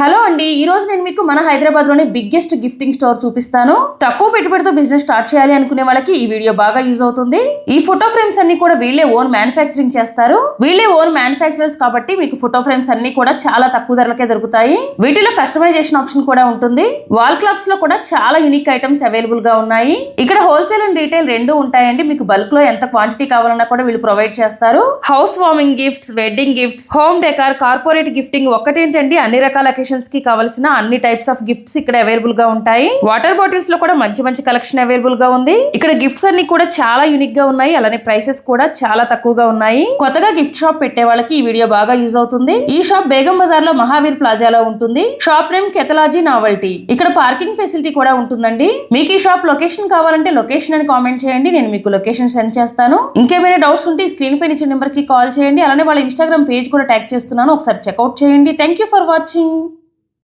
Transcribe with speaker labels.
Speaker 1: Hello అండి ఈ రోజు నేను మీకు మన హైదరాబాద్లోని బిగ్గెస్ట్ గిఫ్టింగ్ స్టోర్ చూపిస్తాను. తక్కువ పెట్టుబడితో బిజినెస్ స్టార్ట్ చేయాలి అనుకునే వాళ్ళకి ఈ వీడియో బాగా యూజ్ అవుతుంది. ఈ ఫోటో ఫ్రేమ్స్ అన్ని కూడా వీళ్ళే ఓన్ మ్యానుఫ్యాక్చరింగ్ చేస్తారు. వీళ్ళే ఓన్ మ్యానుఫ్యాక్చరర్స్ కాబట్టి మీకు ఫోటో ఫ్రేమ్స్ అన్ని కూడా చాలా తక్కువ ధరలకే దొరుకుతాయి. వీటిలో కస్టమైజేషన్ ఆప్షన్ కూడా ఉంటుంది. వాల్ క్లాక్స్లో కూడా చాలా యూనిక్ ఐటమ్స్ అవైలబుల్గా ఉన్నాయి. ఇక్కడ హోల్సేల్ అండ్ రీటైల్ రెండు ఉంటాయండి. మీకు బల్క్లో ఎంత క్వాంటిటీ కావాలన్నా కూడా వీళ్ళు ప్రొవైడ్ చేస్తారు. House warming gifts wedding gifts home decor corporate gifting ఒక్కటేంటండి? అన్ని రకాల అకేషన్స్కి కావాల్సిన అన్ని టైప్స్ ఆఫ్ గిఫ్ట్స్ ఇక్కడ అవైలబుల్గా ఉంటాయి. వాటర్ బాటిల్స్లో కూడా మంచి మంచి కలెక్షన్ అవైలబుల్గా ఉంది. ఇక్కడ గిఫ్ట్స్ అన్ని కూడా చాలా యూనిక్గా ఉన్నాయి. అలానే ప్రైసెస్ కూడా చాలా తక్కువగా ఉన్నాయి. కొత్తగా గిఫ్ట్ షాప్ పెట్టే వాళ్ళకి ఈ వీడియో బాగా యూజ్ అవుతుంది. ఈ షాప్ బేగం బజార్లో మహావీర్ ప్లాజాలో ఉంటుంది. షాప్ నేమ్ కెథలాజీ నావల్టీ ఇక్కడ పార్కింగ్ ఫెసిలిటీ కూడా ఉంటుందండి. మీకు ఈ షాప్ లొకేషన్ కావాలంటే లొకేషన్ అని కామెంట్ చేయండి. నేను మీకు లొకేషన్ సెండ్ చేస్తాను. ఇంకేమైనా డౌట్స్ ఉంటే ఈ స్క్రీన్ పైన ఇచ్చిన నెంబర్కి కాల్ చేయండి. అలానే వాళ్ళ ఇన్స్టాగ్రామ్ పేజ్ కూడా ట్యాగ్ చేస్తున్నాను. ఒకసారి చెక్అౌట్ చేయండి. Thank you for watching